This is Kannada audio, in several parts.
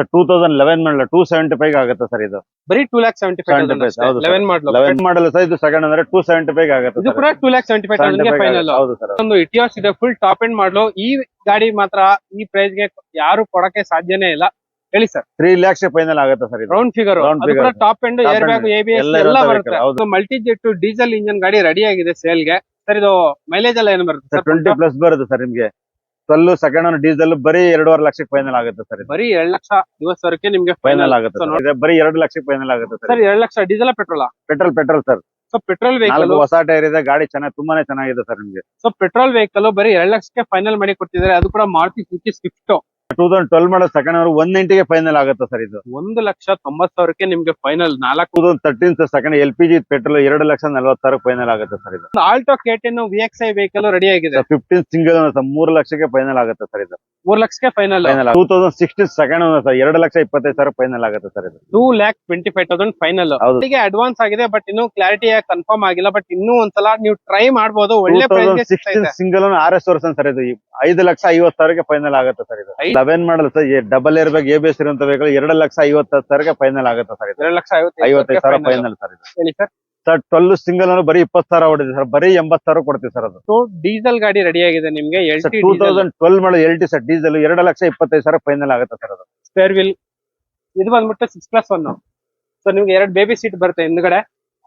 ಸರ್ ಟೂ ತೌಸಂಡ್ ಲೆವೆನ್ ಮಾಡಲ್ಲ ಟೂ ಸೆವೆಂಟಿ ಫೈವ್ ಆಗುತ್ತೆ ಸರ್ ಇದು. ಬರೀ two lakh seventy 75, five. Eleven ಮಾಡಲ್ಲ ಲೆವೆನ್ ಮಾಡಲ್? ಸರ್ ಇದು ಸೆಕೆಂಡ್ ಅಂದ್ರೆ ಟೂ ಸೆವೆಂಟಿ ಫೈವ್ ಆಗುತ್ತೆ ಇದು. ಕೂಡ two lakh seventy five 75 final ಹೌದು ಸರ್ ಒಂದು ಇಟಿಯೋಸ್ ಇದೆ ಫುಲ್ ಟಾಪ್ ಎಂಡ್ ಮಾಡಲು. ಈ ಗಾಡಿ ಮಾತ್ರ ಈ ಪ್ರೈಸ್ಗೆ ಯಾರು ಕೊಡಕ್ಕೆ ಸಾಧ್ಯನೇ ಇಲ್ಲ. ಹೇಳಿ ಸರ್ ತ್ರೀ ಲ್ಯಾಕ್ಸ್ ಫೈನಲ್ ಆಗುತ್ತೆ sir round figure. Top end air bag. ABS ಎಲ್ಲ ಬರುತ್ತೆ. ಮಲ್ಟಿ ಜೆಟ್ ಡೀಸೆಲ್ ಇಂಜಿನ್ ಗಾಡಿ ರೆಡಿ ಆಗಿದೆ ಸೇಲ್ಗೆ. ಸರ್ ಇದು ಮೈಲೇಜ್ ಎಲ್ಲ ಏನು ಬರುತ್ತೆ? ಟ್ವೆಂಟಿ ಪ್ಲಸ್ ಬರುತ್ತೆ ಸರ್ ನಿಮ್ಗೆ. ಟ್ವೆಲ್ ಸೆಕೆಂಡ್ ಆನ್ ಡೀಸೆಲ್ ಬರೀ ಎರಡೂವರೆ ಲಕ್ಷಕ್ಕೆ ಫೈನಲ್ ಆಗುತ್ತೆ ಸರ್ ಬರೀ ಎರಡ್ ಲಕ್ಷ ಇವತ್ತವರೆಗೆ ನಿಮ್ಗೆ ಫೈನಲ್ ಆಗುತ್ತೆ So, sir. ನೋಡಿ. ಇದೆ ಬರೀ ಎರಡು ಲಕ್ಷಕ್ಕೆ ಫೈನಲ್ ಆಗುತ್ತೆ ಸರ್. ಸರ್ ಎರಡ್ lakh diesel petrol petrol petrol sir. So petrol vehicle ನಾಲ್ಕು ಹೊಸ ಟೈರ್ ಇದೆ ಗಾಡಿ ಚೆನ್ನಾಗಿ ತುಂಬಾನೇ ಚೆನ್ನಾಗಿದೆ ಸರ್ ನಿಮ್ಗೆ. ಸೊ ಪೆಟ್ರೋಲ್ ವೆಹಿಕಲ್ ಬರೀ ಎರಡು ಲಕ್ಷಕ್ಕೆ ಫೈನಲ್ ಮಾಡಿ ಕೊಡ್ತಿದ್ದಾರೆ ಅದು ಕೂಡ Maruti Suzuki Swift two thousand twelve model second hour one ನೈಂಟಿಗೆ ಫೈನಲ್ ಆಗುತ್ತೆ ಸರ್ ಇದು. ಒಂದು ಲಕ್ಷ ತೊಂಬತ್ ಸಾವಿರಕ್ಕೆ ನಿಮ್ಗೆ ಫೈನಲ್ ನಾಲ್ಕು two thousand thirteen second L P G petrol ಎರಡು ಲಕ್ಷ ನಲ್ವತ್ತಾರು ಫೈನಲ್ ಆಗುತ್ತೆ ಸರ್ ಇದು. Alto K ten V X I vehicle ready ಆಗಿದೆ ಫಿಫ್ಟೀನ್ ಸಿಂಗಲ್ ಮೂರು ಲಕ್ಷಕ್ಕೆ ಫೈನಲ್ ಆಗುತ್ತೆ ಸರ್ ಇದು. ಮೂರ್ ಲಕ್ಷಕ್ಕೆ final final two thousand sixteen second sir ಎರಡು ಲಕ್ಷ ಇಪ್ಪತ್ತೈದು ಸಾವಿರ ಫೈನಲ್ ಆಗುತ್ತೆ ಸರ್ ಇದು. Two lakh twenty five thousand final ಅವರಿಗೆ ಅಡ್ವಾನ್ಸ್ ಆಗಿದೆ ಬಟ್ ಇನ್ನು ಕ್ಲಾರಿಟಿ ಕನ್ಫರ್ಮ್ ಆಗಿಲ್ಲ ಬಟ್ ಇನ್ನೂ ಒಂದ್ಸಲ ನೀವು ಟ್ರೈ ಮಾಡಬಹುದು ಒಳ್ಳೆ ಪ್ರೈಸ್ಗೆ ಸಿಗ್ತಾ ಸಿಕ್ಸ್ಟೀನ್ ಇದೆ single R S version sir ಇದು. ಐದು ಲಕ್ಷ ಐವತ್ತು ಸಾವಿರಕ್ಕೆ ಫೈನಲ್ ಆಗುತ್ತೆ ಸರ್ ಇದು. Eleven model sir double air ಬೇಕು ಎ ಬಿ ಎಸ್ ಇರುವಂತ ವೆಹಿಕಲ್ ಎರಡು ಲಕ್ಷ ಐವತ್ತು ಸಾವಿರಕ್ಕೆ ಫೈನಲ್ ಆಗುತ್ತೆ ಸರ್ ಇದು. ಎರಡು ಲಕ್ಷ ಐವತ್ತೈದು ಸಾವಿರ ಐವತ್ತೈದು ಫೈನಲ್ ಸರ್ ಇದು. ಹೇಳಿ ಸರ್. ಸರ್ ಟ್ವೆಲ್ ಸಿಂಗಲ್ ಅಂದ್ರೆ ಬರೀ ಇಪ್ಪತ್ ಸಾವಿರ ಹೊಡಿದೆ ಸರ್. ಬರೀ ಎಂಬತ್ತು ಸಾವಿರ ಕೊಡ್ತೀವಿ ಸರ್ ಅದು. ಡೀಸೆಲ್ ಗಾಡಿ ರೆಡಿ ಆಗಿದೆ ನಿಮ್ಗೆ? L sir T two thousand twelve ಮೇಲೆ ಎಲ್ ಟಿ ಸರ್ ಡೀಸೆಲ್ ಎರಡು ಲಕ್ಷ ಇಪ್ಪತ್ತೈದು ಸಾವಿರ ಫೈನಲ್ ಆಗುತ್ತೆ ಸರ್ ಅದು. ಸ್ಪೇರ್ ವಿಲ್ ಇದು ಬಂದ್ಬಿಟ್ಟು ಸಿಕ್ಸ್ ಪ್ಲಸ್ ಒನ್ ಸೊ ನಿಮ್ಗೆ ಎರಡು ಬೇಬಿ ಸೀಟ್ ಬರುತ್ತೆ ಹಿಂದ್ಗಡೆ.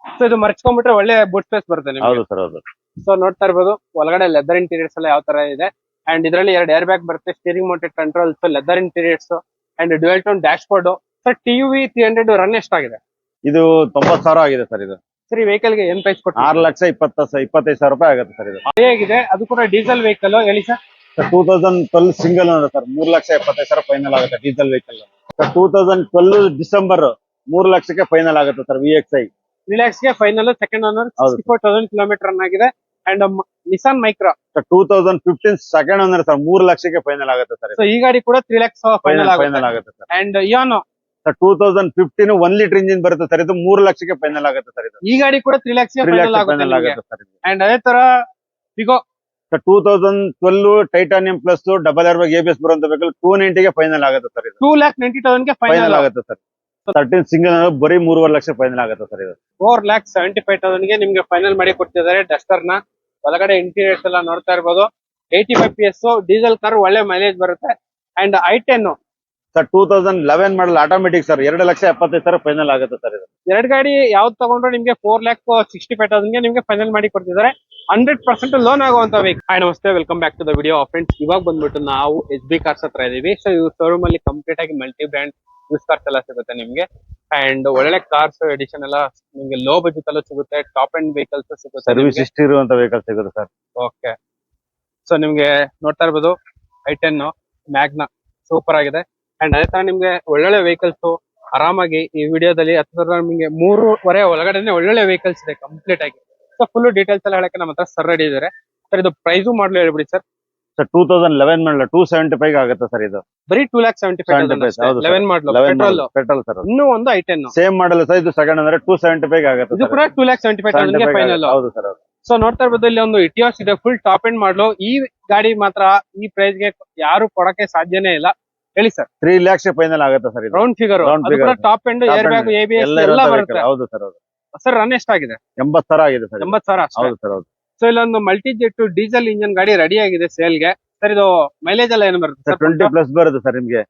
ಸೊ ಇದು ಮರ್ಚ್ಕೊಂಡ್ಬಿಟ್ರೆ ಒಳ್ಳೆ ಬುಟ್ ಸ್ಪೇಸ್ ಬರುತ್ತೆ ನಿಮ್ಗೆ. ಹೌದು ಸರ್ ಹೌದು. ಸೊ ನೋಡ್ತಾ ಇರ್ಬೋದು ಒಳಗಡೆ ಲೆದರ್ ಇಂಟೀರಿಯರ್ಸ್ ಎಲ್ಲ ಯಾವ ತರ ಇದೆ. ಅಂಡ್ ಇದರಲ್ಲಿ ಎರಡು ಏರ್ ಬ್ಯಾಗ್ ಬರುತ್ತೆ steering mounted controls leather interiors and dual tone dashboard sir T V three hundred run ಎಷ್ಟಾಗಿದೆ? ಇದು ತೊಂಬತ್ತು ಸಾವಿರ ಆಗಿದೆ ಸರ್ ಇದು. ಸರ್ ಈ ವೆಹಿಕಲ್ಗೆ ಏನ್ ಪ್ರೈಸ್ ಕೊಟ್ಟು ಆರ್ ಲಕ್ಷ ಇಪ್ಪತ್ತ ಇಪ್ಪತ್ತೈದು ಸಾವಿರ ರೂಪಾಯಿ ಆಗುತ್ತೆ ಸರ್ ಇದು. ಹೇಗಿದೆ? ಅದು ಕೂಡ ಡೀಸೆಲ್ ವೆಹಿಕಲ್ ಹೇಳಿ sir sir two thousand twelve single ಅಂದ್ರೆ ಸರ್ ಮೂರು ಲಕ್ಷ ಎಪ್ಪತ್ತೈದು ಸಾವಿರ ಫೈನಲ್ ಆಗುತ್ತೆ diesel vehicle sir two thousand twelve December ಮೂರ್ ಲಕ್ಷಕ್ಕೆ ಫೈನಲ್ ಆಗುತ್ತೆ sir V X I ರಿಲ್ಯಾಕ್ಸ್ಗೆ final second owner four thousand kilometer ಆಗಿದೆ. And Nissan Micro sir two thousand fifteen second owner sir ಮೂರ್ ಲಕ್ಷಕ್ಕೆ ಫೈನಲ್ ಆಗುತ್ತೆ ಸರ್ ಸೊ ಈ ಗಾಡಿ ಕೂಡ ತ್ರೀ ಲ್ಯಾಕ್ಸ್ ಫೈನಲ್ ಫೈನಲ್ ಆಗುತ್ತೆ. Sir. And Eon sir two thousand fifteen one litre engine ಬರುತ್ತೆ ಸರ್ ಇದು ಮೂರು ಲಕ್ಷಕ್ಕೆ ಫೈನಲ್ ಆಗುತ್ತೆ ಸರ್ ಇದು. ಈ ಗಾಡಿ ಕೂಡ three lakhs three final lakhs ಆಗುತ್ತೆ ಫೈನಲ್ ಆಗುತ್ತೆ ಸರ್ ಇದು. ಅಂಡ್ ಅದೇ ತರ Figo sir two thousand twelve titanium plus double R A B S ಬರುವಂತ ವೆಹಿಕಲ್ ಟೂ ನೈಂಟಿಗೆ ಫೈನಲ್ ಆಗುತ್ತೆ ಸರ್ ಇದು. ಟೂ ಲ್ಯಾಕ್ ನೈಂಟಿ ತೌಸಂಡ್ಗೆ ಫೈನಲ್ ಫೈನಲ್ ಆಗುತ್ತೆ. ಸರ್ ತರ್ಟೀನ್ ಸಿಂಗಲ್ ಬರೀ ಮೂರುವರೆ ಲಕ್ಷ ಫೈನಲ್ ಆಗುತ್ತೆ ಸರ್ ಇದು. ಫೋರ್ ಲ್ಯಾಕ್ ಸೆವೆಂಟಿ ಫೈವ್ ತೌಸಂಡ್ಗೆ ನಿಮ್ಗೆ ಫೈನಲ್ ಮಾಡಿ ಕೊಡ್ತಿದ್ದಾರೆ ಡಸ್ಟರ್ನ. ಒಳಗಡೆ ಇಂಟೀರಿಯರ್ಸ್ ಎಲ್ಲ ನೋಡ್ತಾ ಇರ್ಬೋದು. Eighty five P S diesel car ಒಳ್ಳೆ ಮೈಲೇಜ್ ಬರುತ್ತೆ. And I ten sir two thousand eleven model automatic sir ಎರಡು ಲಕ್ಷ ಎಪ್ಪತ್ತೈದು ಸಾವಿರ ಫೈನಲ್ ಆಗುತ್ತೆ ಸರ್ ಇದು. ಎರಡು ಗಾಡಿ ಯಾವ್ದು ತಗೊಂಡ್ರು ನಿಮಗೆ ಫೋರ್ ಲ್ಯಾಕ್ ಸಿಕ್ಸ್ಟಿ ಫೈವ್ ತೌಸಂಡ್ಗೆ ನಿಮಗೆ ಫೈನಲ್ ಮಾಡಿ ಕೊಡ್ತಿದ್ದಾರೆ. ಹಂಡ್ರೆಡ್ ಪರ್ಸೆಂಟ್ ಲೋನ್ ಆಗುವಂತ ವೆಹಿಕಲ್ ಹಾಯ್ ನಮಸ್ತೆ welcome back to the video friends ಇವಾಗ ಬಂದ್ಬಿಟ್ಟು ನಾವು ಎಚ್ ಬಿ ಕಾರ್ಸ್ ಹತ್ರ ಇದೀವಿ. ಸೊ ಇವ್ ಶೋರೂಮ್ ಅಲ್ಲಿ ಕಂಪ್ಲೀಟ್ ಆಗಿ ಮಲ್ಟಿ ಬ್ರ್ಯಾಂಡ್ ಯೂಸ್ ಕಾರ್ಸ್ ಎಲ್ಲ ಸಿಗುತ್ತೆ ನಿಮಗೆ. ಅಂಡ್ ಒಳ್ಳೆ ಕಾರ್ಸ್ ಎಡಿಷನ್ ಎಲ್ಲ ನಿಮಗೆ ಲೋ ಬಜೆಟ್ ಎಲ್ಲ ಸಿಗುತ್ತೆ. ಟಾಪ್ ಅಂಡ್ ವೆಹಿಕಲ್ಸ್ ಸಿಗುತ್ತೆ ಸರ್ವಿಸ್ ಇಷ್ಟ ಇರುವಂತ ವೆಹಿಕಲ್ ಸಿಗುತ್ತೆ ಸರ್. ಓಕೆ ಸೊ ನಿಮಗೆ ನೋಡ್ತಾ ಇರ್ಬೋದು ಐ ಟೆನ್ ಮ್ಯಾಗ್ನ ಸೂಪರ್ ಆಗಿದೆ. ಅಂಡ್ ಅದೇ ತರ ನಿಮ್ಗೆ ಒಳ್ಳೊಳ್ಳೆ ವೆಹಿಕಲ್ಸ್ ಆರಾಮಾಗಿ ಈ ವಿಡಿಯೋದಲ್ಲಿ ಹತ್ರ ನಿಮ್ಗೆ ಮೂರುವರೆ ಒಳಗಡೆನೆ ಒಳ್ಳೊಳ್ಳೆ ವೆಹಿಕಲ್ಸ್ ಇದೆ ಕಂಪ್ಲೀಟ್ ಆಗಿ. ಸೊ ಫುಲ್ ಡೀಟೇಲ್ಸ್ ಎಲ್ಲ ಹೇಳಕ್ಕೆ ನಮ್ಮ ಹತ್ರ ಸರ್ ರೆಡಿ ಇದಾರೆ. ಸರ್ ಇದು ಪ್ರೈಸು ಮಾಡ್ಲು ಹೇಳ್ಬಿಡಿ sir sir two thousand eleven model two seventy five ಆಗುತ್ತೆ ಸರ್ ಇದು. ಬರೀ two lakh seventy 75, five. Eleven model petrol petrol sir ಇನ್ನೂ ಒಂದು I ten same model sir ಇದು ಸೆಕೆಂಡ್ ಅಂದ್ರೆ ಟೂ ಸೆವೆಂಟಿ ಫೈವ್ ಆಗುತ್ತೆ ಇದು. ಕೂಡ ಟೂ ಲ್ಯಾಕ್ ಸೆವೆಂಟಿ ಫೈವ್ 75 ಗೆ ಫೈನಲ್ ಹೌದು ಸರ್ ಸೊ ನೋಡ್ತಾ ಇರ್ಬೋದು ಇಲ್ಲಿ ಒಂದು ಇಟಿಯೋಸ್ ಇದೆ ಫುಲ್ ಟಾಪ್ ಎಂಡ್ ಮಾಡಲು ಈ ಗಾಡಿ ಮಾತ್ರ ಈ ಪ್ರೈಸ್ಗೆ ಯಾರು ಕೊಡಕ್ಕೆ ಸಾಧ್ಯನೇ ಇಲ್ಲ. ಹೇಳಿ ಸರ್. ತ್ರೀ ಲ್ಯಾಕ್ಸ್ ಫೈನಲ್ ಆಗುತ್ತೆ ಸರ್ ಇದು. Round figure Round figure. Top end air bag. ABS ಎಲ್ಲ ಎಲ್ಲ ಇರುವಂತ ಬರುತ್ತೆ. vehicle. ಹೌದು ಸರ್ ಹೌದು. ಸರ್ ರನ್ ಎಷ್ಟಾಗಿದೆ ಎಂಬತ್ತು ಸಾವಿರ ಆಗಿದೆ ಸರ್ ಇದು. ಎಂಬತ್ ಸಾವಿರ ಅಷ್ಟೇ. ಹೌದು ಸರ್ ಹೌದು. ಸೊ ಇಲ್ಲೊಂದು ಮಲ್ಟಿ ಜೆಟ್ ಡೀಸೆಲ್ ಇಂಜಿನ್ ಗಾಡಿ ರೆಡಿ ಆಗಿದೆ ಸೇಲ್ಗೆ. ಸರ್ ಇದು ಮೈಲೇಜ್ ಎಲ್ಲ ಏನು ಬರುತ್ತೆ? ಸರ್ ಸರ್ ಟ್ವೆಂಟಿ ಪ್ಲಸ್ ಬರುತ್ತೆ ಸರ್ ನಿಮ್ಗೆ.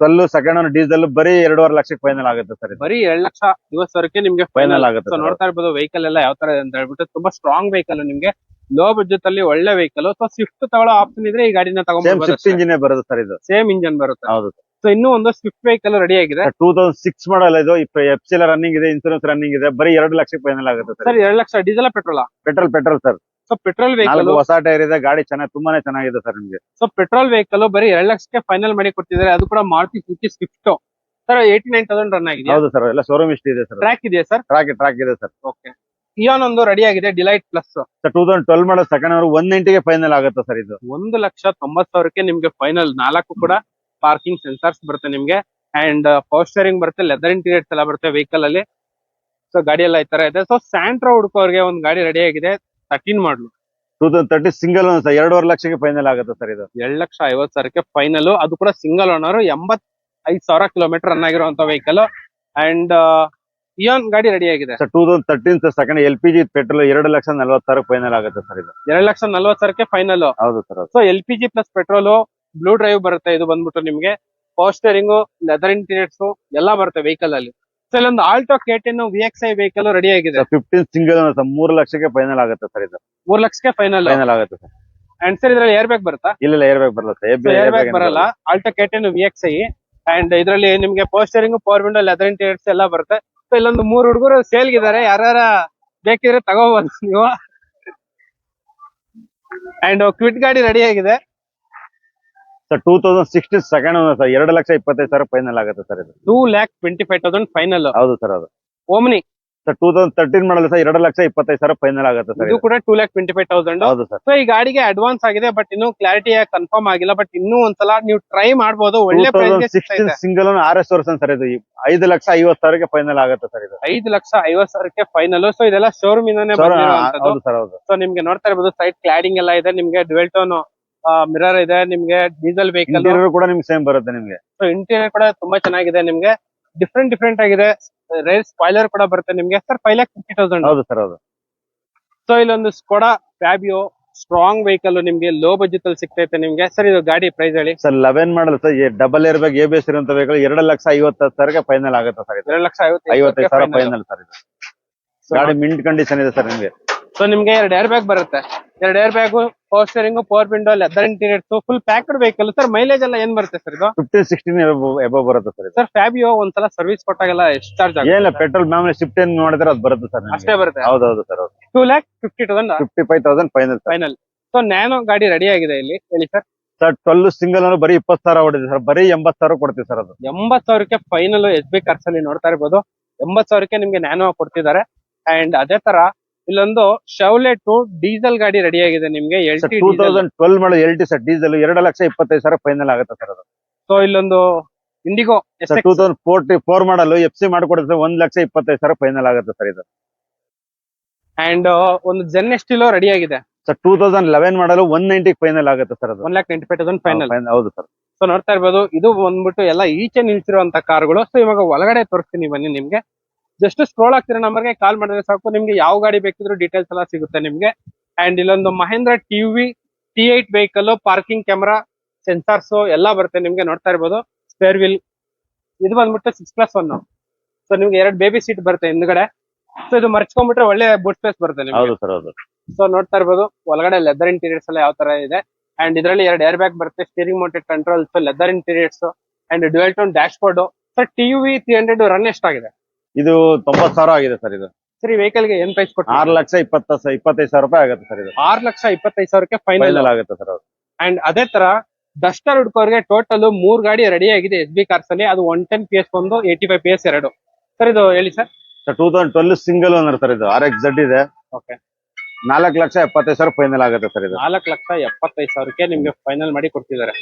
ಟ್ವೆಲ್ ಸೆಕೆಂಡ್ ಅನ್ನು ಡೀಸೆಲ್ ಬರೀ ಎರಡೂವರೆ ಲಕ್ಷಕ್ಕೆ ಫೈನಲ್ ಆಗುತ್ತೆ ಸರ್ ಬರಿ ಬರೀ ಎರಡ್ ಲಕ್ಷ ಇವತ್ತವರೆಗೆ ನಿಮ್ಗೆ ಫೈನಲ್ ಆಗುತ್ತೆ ಸೊ sir. ನೋಡ್ತಾ ಇರ್ಬೋದು ವೆಹಿಕಲ್ ಎಲ್ಲ ಯಾವ ತರ ಇದೆ ಅಂತ ಹೇಳ್ಬಿಟ್ಟು ತುಂಬಾ ಸ್ಟ್ರಾಂಗ್ ವೆಹಿಕಲ್ ನಿಮ್ಗೆ. ಲೋ ಬಜೆಟ್ ಅಲ್ಲಿ ಒಳ್ಳೆ ವೆಹಿಕಲ್ ಸೊ ಸ್ವಿಫ್ಟ್ ತಗೊಳ್ಳೋ ಆಪ್ಷನ್ ಇದ್ರೆ ಈ ಗಾಡಿನ ಸೇಮ್ ತಗೊಂಡ್ಬೋದು ಸಿಕ್ಸ್ ಇಂಜಿನ್ ಬರುತ್ತೆ ಸರ್ ಇದು. ಸೇಮ್ ಇಂಜಿನ್ ಬರುತ್ತೆ. ಹೌದು ಸೊ ಇನ್ನು ಒಂದು ಸ್ವಿಫ್ಟ್ ವೆಹಿಕಲ್ ರೆಡಿ ಆಗಿದೆ. ಟೂ ತೌಸಂಡ್ ಸಿಕ್ಸ್ ಮಾಡಲ್ ಇದು. ಎಫ್ ಸಿ ರನ್ನಿಂಗ್ ಇದೆ ಇನ್ಸೂರೆನ್ಸ್ ರನ್ನಿಂಗ್ ಇದೆ. ಬರೀ ಎರಡು ಲಕ್ಷಕ್ಕೆ ಫೈನಲ್ ಆಗುತ್ತೆ ಸರ್ ಸರ್ ಎರಡ್ lakh diesel petrol petrol petrol sir so petrol vehicle ನಾಲ್ಕು ಹೊಸ ಟೈರ್ ಇದೆ. ಗಾಡಿ ಚೆನ್ನಾಗಿ ತುಂಬಾನೇ ಚೆನ್ನಾಗಿದೆ ಸರ್ ನಿಮಗೆ. ಸೊ ಪೆಟ್ರೋಲ್ ವೆಹಿಕಲ್ ಬರೀ ಎರಡ್ ಲಕ್ಷಕ್ಕೆ ಫೈನಲ್ ಮಾಡಿ ಕೊಟ್ಟಿದ್ದಾರೆ. ಅದು ಕೂಡ Maruti Suzuki Swift sir eighty nine thousand run ಆಗಿದೆ. ಹೌದು ಸರ್ ಎಲ್ಲ ಶೋರೂಮ್ ಇಷ್ಟ ಇದೆ ಸರ್ ಟ್ರ್ಯಾಕ್ ಇದೆಯಾ ಸರ್ ಟ್ರ್ಯಾಕ್ ಟ್ರಾಕ್ ಇದೆ ಸರ್ ಓಕೆ ಇಯಾನ್ ಒಂದು ರೆಡಿ ಆಗಿದೆ delight plus sir two thousand twelve model second owner one ನೈಂಟಿಗೆ final ಆಗುತ್ತೆ ಸರ್ ಇದು. ಒಂದು ಲಕ್ಷ ತೊಂಬತ್ ಸಾವಿರಕ್ಕೆ ನಿಮ್ಗೆ ಫೈನಲ್ ನಾಲ್ಕು ಕೂಡ ಪಾರ್ಕಿಂಗ್ ಸೆನ್ಸರ್ಸ್ ಬರುತ್ತೆ ನಿಮ್ಗೆ. ಅಂಡ್ ಪವರ್ ಸ್ಟೇರಿಂಗ್ ಬರುತ್ತೆ ಲೆದರ್ ಇಂಟೀರಿಯರ್ಸ್ ಎಲ್ಲ ಬರುತ್ತೆ ವೆಹಿಕಲ್ ಅಲ್ಲಿ. ಸೊ ಗಾಡಿ ಎಲ್ಲ ಈ ತರ ಇದೆ. ಸೊ ಸ್ಯಾಂಟ್ರೋ ಹುಡುಕೋರಿಗೆ ಒಂದು ಗಾಡಿ ರೆಡಿ ಆಗಿದೆ thirteen model two thousand thirty single sir ಎರಡೂವರೆ ಲಕ್ಷಕ್ಕೆ ಫೈನಲ್ ಆಗುತ್ತೆ ಸರ್ ಇದು. ಎರಡ್ ಲಕ್ಷ ಐವತ್ ಸಾವಿರಕ್ಕೆ ಫೈನಲ್ ಅದು ಕೂಡ ಸಿಂಗಲ್ ಓನರ್ ಎಂಬತ್ ಐದ್ ಸಾವಿರ ಕಿಲೋಮೀಟರ್ ರನ್ ಆಗಿರುವಂತ ವೆಹಿಕಲ್ ಅಂಡ್ ಇಯಾನ್ ಗಾಡಿ ರೆಡಿ ಆಗಿದೆ. Sir two thousand thirteen second L P G petrol ಎರಡು ಲಕ್ಷ ನಲ್ವತ್ತಾರು ಫೈನಲ್ ಆಗುತ್ತೆ ಸರ್ ಇದು. ಎರಡ್ ಲಕ್ಷ ನಲ್ವತ್ ಸಾವಿರಕ್ಕೆ ಫೈನಲ್ ಹೌದು sir so L P G plus petrol blue drive ಬರುತ್ತೆ ಇದು ಬಂದ್ಬಿಟ್ಟು ನಿಮ್ಗೆ. ಪವರ್ ಸ್ಟೇರಿಂಗು ಲೆದರ್ ಇಂಟೀರಿಯರ್ಸ್ ಎಲ್ಲ ಬರುತ್ತೆ ವೆಹಿಕಲ್ ಅಲ್ಲಿ. ಸೊ ಇಲ್ಲೊಂದು Alto K ten V X I vehicle ready ಆಗಿದೆ. ಫಿಫ್ಟೀನ್ ಸಿಂಗಲ್ ಸರ್ ಮೂರು ಲಕ್ಷಕ್ಕೆ ಫೈನಲ್ ಆಗುತ್ತೆ ಸರ್ ಇದು. ಮೂರ್ ಲಕ್ಷಕ್ಕೆ ಫೈನಲ್ ಫೈನಲ್ ಆಗುತ್ತೆ ಸರ್. ಅಂಡ್ ಸರ್ ಇದ್ರಲ್ಲಿ ಏರ್ ಬ್ಯಾಗ್ ಬರುತ್ತಾ? ಇಲ್ಲ ಏರ್ ಬ್ಯಾಗ್ ಬರಲ್ಲ ಏರ್ ಬ್ಯಾಗ್ ಬರಲ್ಲ. Alto K ten V X I and ಇದರಲ್ಲಿ ನಿಮ್ಗೆ power steering power window leather interiors ಎಲ್ಲ ಬರುತ್ತೆ. ಸೊ ಇಲ್ಲೊಂದು ಮೂರು ಹುಡುಗರು ಸೇಲ್ ಇದಾರೆ ಯಾರ್ಯಾರ ಬೇಕಿದ್ರೆ ತಗೋಬಹುದು ನೀವು. ಅಂಡ್ ಕ್ವಿಟ್ ಗಾಡಿ ರೆಡಿ ಆಗಿದೆ. Sir two thousand sixteen second sir ಎರಡು ಲಕ್ಷ ಇಪ್ಪತ್ತೈದು ಸಾವಿರ ಫೈನಲ್ ಆಗುತ್ತೆ ಸರ್ ಇದು. Two lakh twenty five thousand final ಹೌದು ಸರ್ ಅದು Omni sir two thousand thirteen model sir ಎರಡು ಲಕ್ಷ ಇಪ್ಪತ್ತೈದು ಸಾವಿರ ಫೈನಲ್ ಆಗುತ್ತೆ ಸರ್ ಇದು ಕೂಡ two lakh twenty five thousand ಹೌದು ಸರ್. ಸೊ ಈ ಗಾಡಿಗೆ ಅಡ್ವಾನ್ಸ್ ಆಗಿದೆ ಬಟ್ ಇನ್ನು ಕ್ಲಾರಿಟಿ ಕನ್ಫರ್ಮ್ ಆಗಿಲ್ಲ ಬಟ್ ಇನ್ನೂ ಒಂದ್ಸಲ ನೀವು ಟ್ರೈ ಮಾಡಬಹುದು ಒಳ್ಳೆ sixteen single R S version sir ಇದು. ಐದು ಲಕ್ಷ ಐವತ್ತು ಸಾವಿರಕ್ಕೆ ಫೈನಲ್ ಆಗುತ್ತೆ ಸರ್ ಇದು. ಐದು ಲಕ್ಷ ಐವತ್ತು ಸಾವಿರಕ್ಕೆ ಫೈನಲ್ ಸೊ ಇದೆಲ್ಲ ಶೋರೂಮ್ ಇಂದಾನೆ ಸರ್ ಹೌದು ಸರ್ ಹೌದು. ಸೊ ನಿಮ್ಗೆ ನೋಡ್ತಾ ಇರ್ಬೋದು ಸೈಡ್ ಕ್ಲಾಡಿಂಗ್ ಎಲ್ಲ ಇದೆ ನಿಮ್ಗೆ ಡ್ವೆಲ್ ಟೋನ್ ಮಿರರ್ ಇದೆ ನಿಮ್ಗೆ ಡೀಸೆಲ್ ವೆಹಿಕಲ್ ಕೂಡ ನಿಮ್ಗೆ ಸೇಮ್ ಬರುತ್ತೆ ನಿಮ್ಗೆ. ಸೊ ಇಂಟೀರಿಯರ್ ಕೂಡ ತುಂಬಾ ಚೆನ್ನಾಗಿದೆ ನಿಮ್ಗೆ ಡಿಫ್ರೆಂಟ್ ಡಿಫ್ರೆಂಟ್ ಆಗಿದೆ. ರೇರ್ ಸ್ಪಾಯ್ಲರ್ ಕೂಡ ಬರುತ್ತೆ ನಿಮ್ಗೆ. Sir five lakh fifty thousand ಹೌದು ಸರ್ ಹೌದು. ಸೊ ಇಲ್ಲೊಂದು ಸ್ಕೋಡಾ ಫ್ಯಾಬಿಯೋ ಸ್ಟ್ರಾಂಗ್ ವೆಹಿಕಲ್ ನಿಮ್ಗೆ ಲೋ ಬಜೆಟ್ ಅಲ್ಲಿ ಸಿಗ್ತೈತೆ ನಿಮ್ಗೆ. ಸರ್ ಇದು ಗಾಡಿ ಪ್ರೈಸ್ ಹೇಳಿ. Sir eleven model sir double air bag A B S ಇರುವಂತ ವೆಹಿಕಲ್ ಎರಡು ಲಕ್ಷ ಐವತ್ತು ಸಾವಿರಕ್ಕೆ ಫೈನಲ್ ಆಗುತ್ತೆ ಸರ್ ಇದು? ಎರಡು ಲಕ್ಷ ಐವತ್ತೈದು ಸಾವಿರ ಫೈನಲ್ ಸರ್ ಇದು. ಗಾಡಿ ಮಿಂಟ್ ಕಂಡೀಷನ್ ಇದೆ ಸರ್ ನಿಮ್ಗೆ. ಸೊ ನಿಮ್ಗೆ ಎರಡು ಏರ್ ಬ್ಯಾಗ್ ಬರುತ್ತೆ. ಎರಡು air bag power steering power window leather interiors full packed vehicle sir mileage ಎಲ್ಲ ಏನ್ ಬರುತ್ತೆ ಸರ್ ಇದು? ಫಿಫ್ಟೀನ್ ಸಿಕ್ಸ್ಟೀನ್ ಎಬೋ ಬರುತ್ತೆ ಸರ್ ಸರ್ ಫ್ಯಾಬಿಯೋ ಒಂದ್ಸಲ ಸರ್ವಿಸ್ ಕೊಟ್ಟಾಗೆಲ್ಲ ಎಷ್ಟು ಚಾರ್ಜ್ ಏನಿಲ್ಲ ಪೆಟ್ರೋಲ್ ಮ್ಯಾಮ್ ಶಿಫ್ಟ್ ಏನ್ ಮಾಡಿದ್ರೆ ಅದು ಬರುತ್ತೆ ಸರ್ ಅಷ್ಟೇ ಬರುತ್ತೆ? ಹೌದೌದು ಹೌದು. ಸರ್ ಹೌದು two lakh fifty thousand fifty five thousand final final so Nano ಗಾಡಿ ರೆಡಿ ಆಗಿದೆ ಇಲ್ಲಿ. ಹೇಳಿ ಸರ್ ಸರ್ ಟ್ವೆಲ್ ಸಿಂಗಲ್ ಅಂದ್ರೆ ಬರೀ ಇಪ್ಪತ್ತು ಸಾವಿರ ಹೊಡಿದೆ ಸರ್ ಬರೀ ಎಂಬತ್ತು ಸಾವಿರ ಕೊಡ್ತೀವಿ ಸರ್ ಅದು. ಎಂಬತ್ ಸಾವಿರಕ್ಕೆ ಫೈನಲ್ ಎಸ್ ಬಿ ಖರ್ಚಲ್ಲಿ ಅಲ್ಲಿ ನೋಡ್ತಾ ಇರ್ಬೋದು. ಎಂಬತ್ ಸಾವಿರಕ್ಕೆ ನಿಮ್ಗೆ ನ್ಯಾನೋ ಕೊಡ್ತಿದ್ದಾರೆ. ಅಂಡ್ ಅದೇ ತರ ಇಲ್ಲೊಂದು ಶೌಲೆ ಟು ಡೀಸೆಲ್ ಗಾಡಿ ರೆಡಿ ಆಗಿದೆ ನಿಮ್ಗೆ L sir T two thousand twelve model L T sir diesel ಎರಡು ಲಕ್ಷ ಇಪ್ಪತ್ತೈದು ಸಾವಿರ ಫೈನಲ್ ಆಗುತ್ತೆ ಸರ್ ಅದು. ಸೊ ಇಲ್ಲೊಂದು Indigo sir two thousand forty four model F C ಮಾಡಿಕೊಡುತ್ತೆ ಒಂದ್ ಲಕ್ಷ ಇಪ್ಪತ್ತೈದು ಸಾವಿರ ಫೈನಲ್ ಆಗುತ್ತೆ ಸರ್ ಇದು. ಅಂಡ್ ಒಂದು ಜೆನ್ ಎಸ್ಟಿಲ್ ರೆಡಿ ಆಗಿದೆ sir two thousand eleven model one ninety final ಆಗುತ್ತೆ ಸರ್ ಅದು. One lakh ninety five thousand final ಹೌದು ಸರ್. ಸೊ ನೋಡ್ತಾ ಇರ್ಬೋದು ಇದು ಬಂದ್ಬಿಟ್ಟು ಎಲ್ಲ ಈಚೆ ನಿಲ್ಸಿರುವಂತ ಕಾರ್ಗಳು. ಸೊ ಇವಾಗ ಒಳಗಡೆ ತೋರಿಸ್ತೀನಿ ಬನ್ನಿ ನಿಮ್ಗೆ. ಜಸ್ಟ್ ಸ್ಕ್ರೋಲ್ ಆಗ್ತಿರೋ ನಂಬರ್ಗೆ ಕಾಲ್ ಮಾಡಿದ್ರೆ ಸಾಕು. ನಿಮ್ಗೆ ಯಾವ ಗಾಡಿ ಬೇಕಿದ್ರು ಡೀಟೇಲ್ಸ್ ಎಲ್ಲ ಸಿಗುತ್ತೆ ನಿಮ್ಗೆ. ಅಂಡ್ ಇಲ್ಲೊಂದು Mahindra TV T eight vehicle parking camera sensors ಎಲ್ಲ ಬರುತ್ತೆ ನಿಮ್ಗೆ ನೋಡ್ತಾ ಇರ್ಬೋದು. ಸ್ಪೇರ್ ವಿಲ್ ಇದು ಬಂದ್ಬಿಟ್ಟು ಸಿಕ್ಸ್ ಪ್ಲಸ್ ಒನ್ ಸೊ ನಿಮ್ಗೆ ಎರಡು ಬೇಬಿ ಸೀಟ್ ಬರುತ್ತೆ ಹಿಂದ್ಗಡೆ. ಸೊ ಇದು ಮರ್ಚ್ಕೊಂಡ್ಬಿಟ್ರೆ ಒಳ್ಳೆ ಬೂಟ್ ಸ್ಪೇಸ್ ಬರುತ್ತೆ ನಿಮ್ಗೆ. ಹೌದು ಸರ್ ಹೌದು. ಸೊ ನೋಡ್ತಾ ಇರ್ಬೋದು. ಒಳಗಡೆ ಲೆದರ್ ಇಂಟೀರಿಯರ್ಸ್ ಎಲ್ಲ ಯಾವ ತರ ಇದೆ. ಅಂಡ್ ಇದರಲ್ಲಿ ಎರಡು ಏರ್ ಬ್ಯಾಗ್ ಬರುತ್ತೆ steering mounted controls leather interiors and dual tone dashboard sir T U V three hundred run ಎಷ್ಟಾಗಿದೆ? ಇದು ತೊಂಬತ್ತು ಸಾವಿರ ಆಗಿದೆ ಸರ್ ಇದು. ಸರ್ ವೆಹಿಕಲ್ಗೆ ಏನ್ ಪ್ರೈಸ್ ಕೊಟ್ಟು ಆರು ಲಕ್ಷ ಇಪ್ಪತ್ತ ಇಪ್ಪತ್ತೈದು ಸಾವಿರ ರೂಪಾಯಿ ಆಗುತ್ತೆ ಸರ್ ಇದು. ಆರು ಲಕ್ಷ ಇಪ್ಪತ್ತೈದು ಸಾವಿರಕ್ಕೆ ಫೈನಲ್ ಫೈನಲ್ ಆಗುತ್ತೆ ಸರ್ ಅದು. ಅಂಡ್ ಅದೇ ತರ ಡಸ್ಟರ್ ಹುಡ್ಕೋರ್ಗೆ ಟೋಟಲ್ ಮೂರ್ ಗಾಡಿ ರೆಡಿ ಆಗಿದೆ ಎಸ್ ಬಿ ಕಾರ್ಸ್ ಅಲ್ಲಿ. ಅದು ಒನ್ ಟೆನ್ ಪಿ ಎಸ್ ಒಂದು ಏಯ್ಟಿ ಫೈವ್ ಪಿ ಎಸ್ ಎರಡು. ಸರ್ ಇದು ಹೇಳಿ sir sir two thousand twelve single owner sir ಇದು. ಆರ್ ಎಕ್ಸ್ ಜಡ್ ಇದೆ. ಓಕೆ ನಾಲ್ಕು ಲಕ್ಷ ಎಪ್ಪತ್ತೈದು ಸಾವಿರ ಫೈನಲ್ ಆಗುತ್ತೆ ಸರ್ ಇದು. ನಾಲ್ಕು ಲಕ್ಷ ಎಪ್ಪತ್ತೈದು ಸಾವಿರಕ್ಕೆ ನಿಮ್ಗೆ ಫೈನಲ್ ಮಾಡಿ ಕೊಡ್ತಿದ್ದಾರೆ.